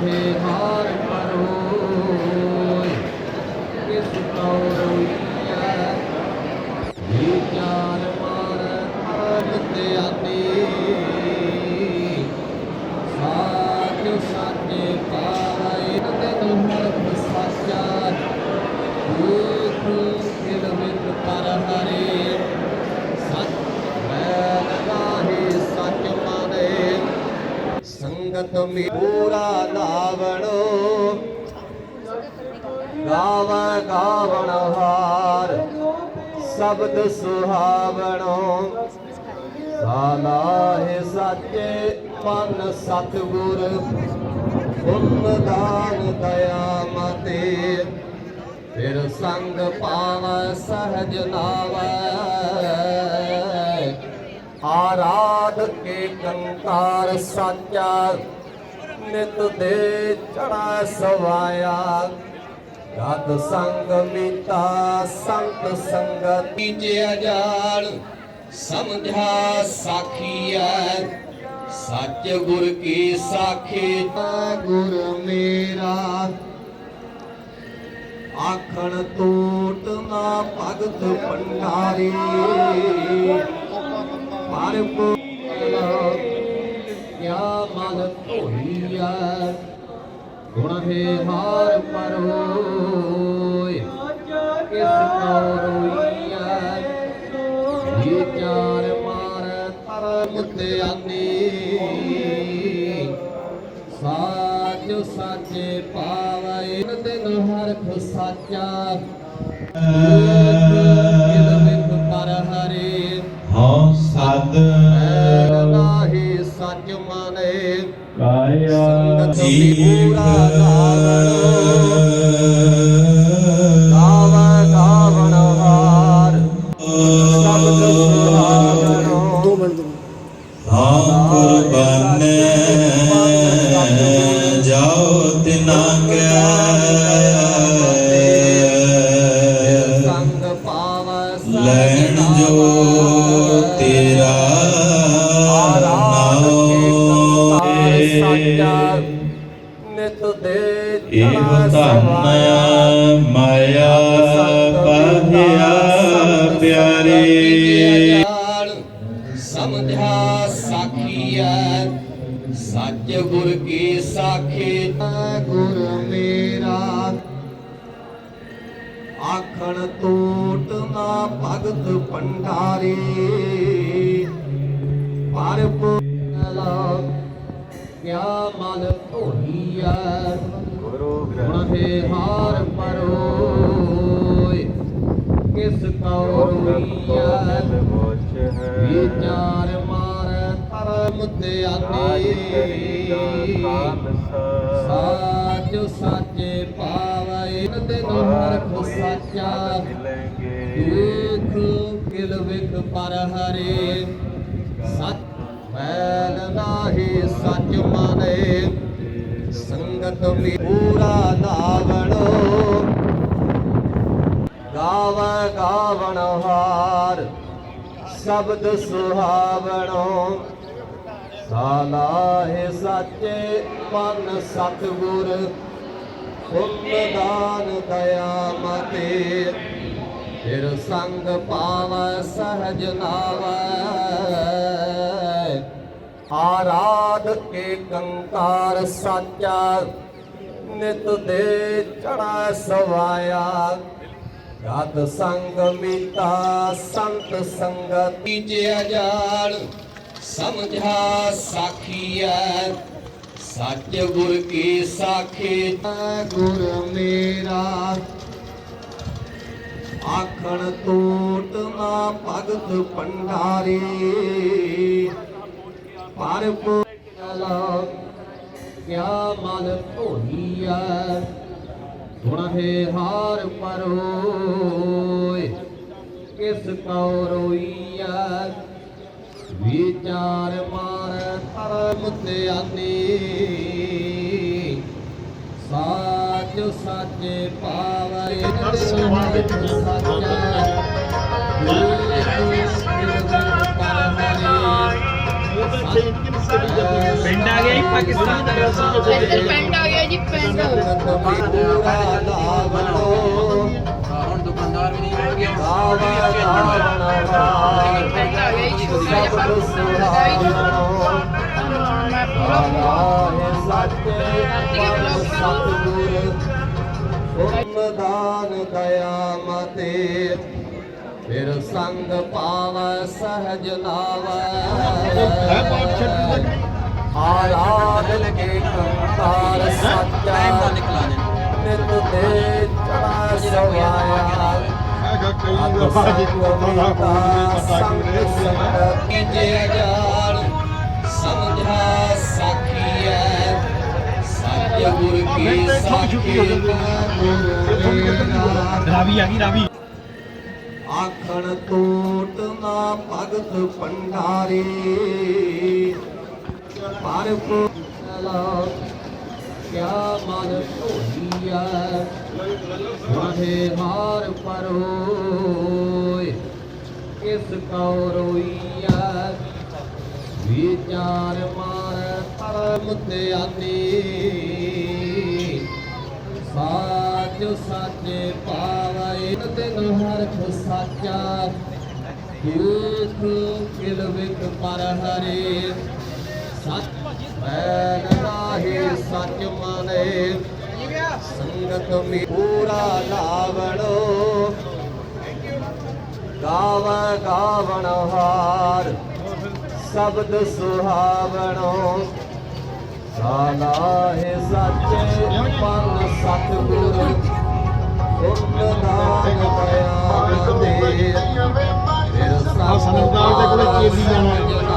ਗੁਣਹੇ ਹਾਰ ਪਰੋਇ ਕਿਸ ਕਉ ਰੋਈਐ ਵਿਚਾਰ ਮਾਰ ਹਰ ਧਿਆਨੀ। ਸਾਚ ਸਾਚੇ ਪਾਵੈ ਤਨ ਹਰ ਸਾਚਾ। ਦੁਖ ਕਿਲ ਵਿਦ ਪਰ ਹਰੇ। ਸਤ ਮੈਂ ਲਗਾਹੇ ਸਚ ਮਾਨੇ। ਸੰਗਤ ਮੇ ਲਾਵਣੋ। ਗਾਵ ਗਾਵਣ ਹਾਰ, ਸ਼ਬਦ ਸੁਹਾਵਣੋ। ਸਾਲਾਹਿ ਸਾਚੇ ਮਨ ਸਤਿਗੁਰ ਪੁੰਨ ਦਾਨ ਦਇਆ ਮਤੇ। ਫਿਰ ਸੰਗ ਪਾਵੈ, ਸਹਜ ਨਾਵੈ। ਆਰਾਧ ਕੇ ਕੰਕਾਰ ਸਾਚਾ ਨਿਤ ਦੇ ਚੜਾ ਸਵਾਇਆ। ਗਤ ਸੰਗ ਮੀਤਾ, ਸੰਤ ਸੰਗਤੀ ਜੇ ਅਜਾਣ ਸਮਝਾ ਸਾਖੀਐ ਸੱਚ ਗੁਰ ਕੀ ਸਾਖੀ ਤਾ ਗੁਰ ਮੇਰਾ। ਆਖਣ ਟੂਟ ਨਾ ਭਗਤ ਭੰਡਾਰੀ। ਪਰ ਕਿਆ ਧੋਈਆ ਗੁਣ ਹੈ ਹਾਰ ਪਰੋਇ ਕਿਸ ਕਉ ਰੋਈਆ ਵਿਚਾਰ ਮਾਰ ਧਰਮ ਧਿਆਨੀ ਸਾਚ ਸਾਚੇ ਪਾਵੈ ਦਿਨ ਹਰਖ ਸਾਚਾ ਕਾਇਆ ਸੰਗਤ ਜੀਵ ਪੂਰਾ ਗਾਵ ਗਾਵਣ ਹਾਰ। ਸ਼ਬਦ ਸੁਹਾਵਣੋ ਦੋ ਮਿੰਟ। ਹਉ ਕੁਰਬਾਨ ਜਾਓ ਤਿਨਾ ਕੈ ਨਾ ਭਗਤ ਭੰਡਾਰੀ। ਕਿਆ ਮਨ ਧੋਈਐ ਗੁਣ ਹੈ ਹਾਰ ਪਰੋਇ ਕਿਸ ਕਉ ਰੋਈਐ ਵਿਚਾਰ ਮਾਰ ਧਰਮ ਧਿਆਨੀ ਸਾਚ ਸਾਚੇ ਪਾਵੈ ਦਿਨ ਹਰਖ ਸਾਚਾ। ਦੁਖ ਕਿਲ ਵਿਖ ਪਰ ਹਰੇ। ਸਤ ਮੈਲ ਨਾਹੀ, ਸੱਚ ਮਾਨੇ। ਸੰਗਤ ਵੀ ਪੂਰਾ ਲਾਵਣੋ ਗਾਵ ਗਾਵਣ ਹਾਰ, ਸ਼ਬਦ ਸੁਹਾਵਣੋ। ਸਾਲਾਹਿ ਸਾਚੇ ਮਨ ਸਤਿਗੁਰ ਪੁੰਨ ਦਾਨ ਦਇਆ ਮਤੇ। ਫਿਰ ਸੰਗ ਪਾਵੈ ਸਹਜ ਨਾਵੈ। ਆਰਾਧ ਕੇ ਸਾਚਾ, ਨਿਤ ਦੇ ਚੜਾ ਸਵਾਇਆ। ਗਤ ਸੰਗ ਮੀਤਾ ਸੰਤ ਸੰਗਤੀ ਜੇ ਅਜਾਣ ਸਮਝਾ ਸਾਖੀਐ, ਸੱਚ ਗੁਰ ਕੀ ਸਾਖੀ, ਗੁਰ ਮੇਰਾ। ਆਖਣ ਤੋਟ ਨਾ ਭਗਤ ਭੰਡਾਰੀ। ਪਰ ਪੋਲਾ ਕਿਆ ਮਨ ਧੋਈਐ ਗੁਣ ਹੈ ਹਾਰ ਪਰੋਇ ਕਿਸ ਕਉ ਰੋਈਐ ਵਿਚਾਰ ਮਾਰ ਧਰਮ ਧਿਆਨੀ ਸਾਚ ਸਾਚੇ ਪਾਵੈ ਸਾਚਾ ਦੁਖ ਨਿਰਭਉ ਪਰ ਹਰੇ ਪਿੰਡ ਆ ਗਿਆ ਜੀ ਪਾਕਿਸਤਾਨ ਦਾ ਇੱਧਰ ਪਿੰਡ ਆ ਗਿਆ ਜੀ ਪਿੰਡ ਹੁਣ ਦੁਕਾਨਦਾਰ ਵੀ ਨਹੀਂ ਹੋ ਗਿਆ ਪਿੰਡ ਆ ਗਿਆ ਜੀ ਛੋਟਾ ਜਿਹਾ ਫ਼ਰਕ ਹੁੰਦਾ ਜੀ ਮੈਂ ਪੂਰਾ ਸੱਚੇ ਉਮਦਾਨ ਦਇਆ ਮਤੇ ਫਿਰ ਸੰਗ ਪਾਵੈ ਸਹਜ ਲਾਵੈ ਆਰਾਧਨ ਕੇ ਕੰਤਾਰ ਸੱਚਾ। ਨਿਤ ਦੇ ਚੜਾ ਸਵਾਇਆ। ਸਮਝਾ ਸਾਖੀਐ ਸੱਚ ਗੁਰ ਕੀ ਸਾਖੀ ਰਾਵੀ ਆ ਗਈ, ਰਾਵੀ। ਆਖਣ ਟੋਟ ਨਾ ਭਗਤ ਭੰਡਾਰੀ, ਪਰ ਪੁਲਾ ਕਿਆ ਮਨ ਧੋਈਆ ਵਾਹੇ ਹਾਰ ਪਰੋਏ ਕਿਸ ਕਉ ਰੋਈਆ ਵਿਚਾਰ ਮਾਰ ਪਰਮ ਧਿਆਨੀ ਸਾਚ ਸਾਚੇ ਪਾਵੈ ਤਿਨ ਹਰਖ ਸਾਚਾ। ਦੁਖ ਕਿਲ ਵਿਕ ਪਰ ਹਰੇ। ਸਤ ਬੈਨ ਰਾਹੀ ਸਚ ਮਨੇ। ਸੰਗਤ ਮੀ ਪੂਰਾ ਲਾਵਣੋ। ਗਾਵ, ਗਾਵਣ ਹਾਰ, ਸ਼ਬਦ ਸੁਹਾਵਣੋ। ਸਾਲਾ ਹੈ ਸੱਚੇ ਪਨ ਸਤਿਗੁਰ ਉਨਦਾਨ ਦਇਆ ਦੇ ਫਿਰ ਸੰਗਦਾਰ ਦੇ ਕੋਲੇ ਕੇਲੀ ਜਾਣਾ।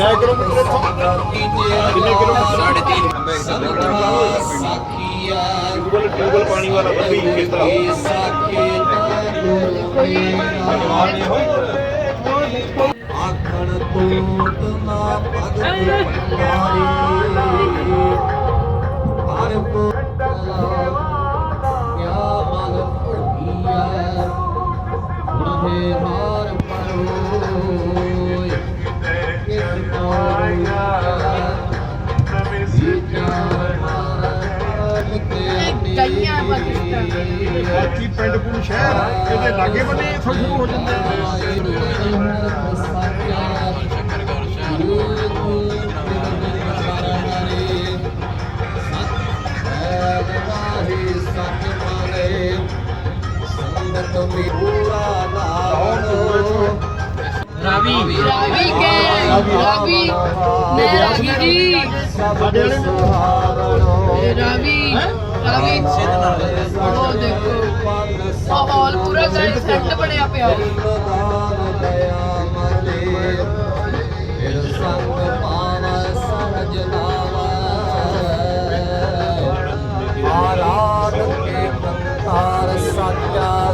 ਕਿਆ ਕਿਲੋਮੀਟਰ ਇੱਥੋਂ? ਕਿੰਨੇ ਕਿਲੋਮੀਟਰ? 3.5 ਸਾਖੀਆ ਟਿਊਬਲ ਟਿਊਬਲ ਪਾਣੀ ਵਾਲਾ ਬੱਬੀ ਸਾਖੀ ਆਖਣ ਟੋਟ ਨਾ ਭਗਤ ਪੰਡਾਰੀ ਹਰ ਪੁਤਲਾ ਇਹਦੇ ਲਾਗੇ ਬੰਨੇ ਇੱਥੋਂ ਸ਼ੁਰੂ ਹੋ ਜਾਂਦੇ ਰਾਵੀ। ਰਾਵੀ ਕੇ ਰਾਵੀ। ਮੈਂ ਰਾਵੀ ਜੀ। ਸਾਡੇ ਵਾਲੇ ਰਾਵੀ। ਰਾਵੀ ਉਹ ਦੇਖੋ, ਮਾਹੌਲ ਪੂਰਾ ਗਾਇਸ ਸੈੱਟ ਬਣਿਆ ਪਿਆ। ਆਰਾਧ ਕੇ ਕੰਤਾਰ ਸਾਚਾ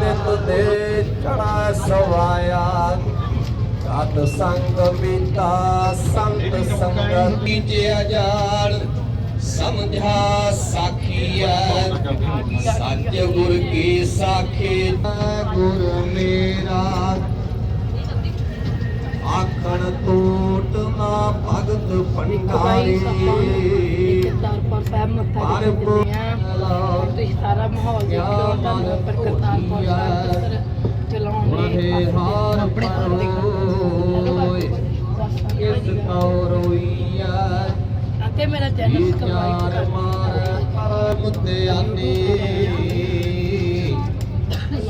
ਨਿਤ ਦੇ ਚੜਾ ਸਵਾਇਆ ਸਤ ਸੰਗ ਮੀਤਾ ਸੰਤ ਸੰਗਤ ਕੀਜਿਆ ਜਾਣ ਸਮਝਾ ਸਾਖੀਐ। ਸੱਚ ਗੁਰ ਕੀ ਸਾਖੀ? ਗੁਰ ਮੇਰਾ। ਆਖਣ ਟੋਟ ਨਾ ਭਗਤ ਭੰਡਾਰੀ। ਕਰਤਾਰਪੁਰ ਸਾਹਿਬ ਮੱਥਾ ਟੇਕਦੇ ਆ ਤੁਸੀਂ ਸਾਰਾ ਮਾਹੌਲ ਦੇਖਿਓ ਤੁਹਾਨੂੰ ਪਰ ਕਰਤਾਰਪੁਰ ਸਾਹਿਬ ਚਲਾਉਂਦੇ ਆਪਣੇ ਘਰ ਦੇ ਹੋਏ ਕਿਸ ਕਉ ਅਤੇ ਮੇਰਾ ਚੈਨਲ ਸਬਸਕ੍ਰਾਈਬ ਮਾਰ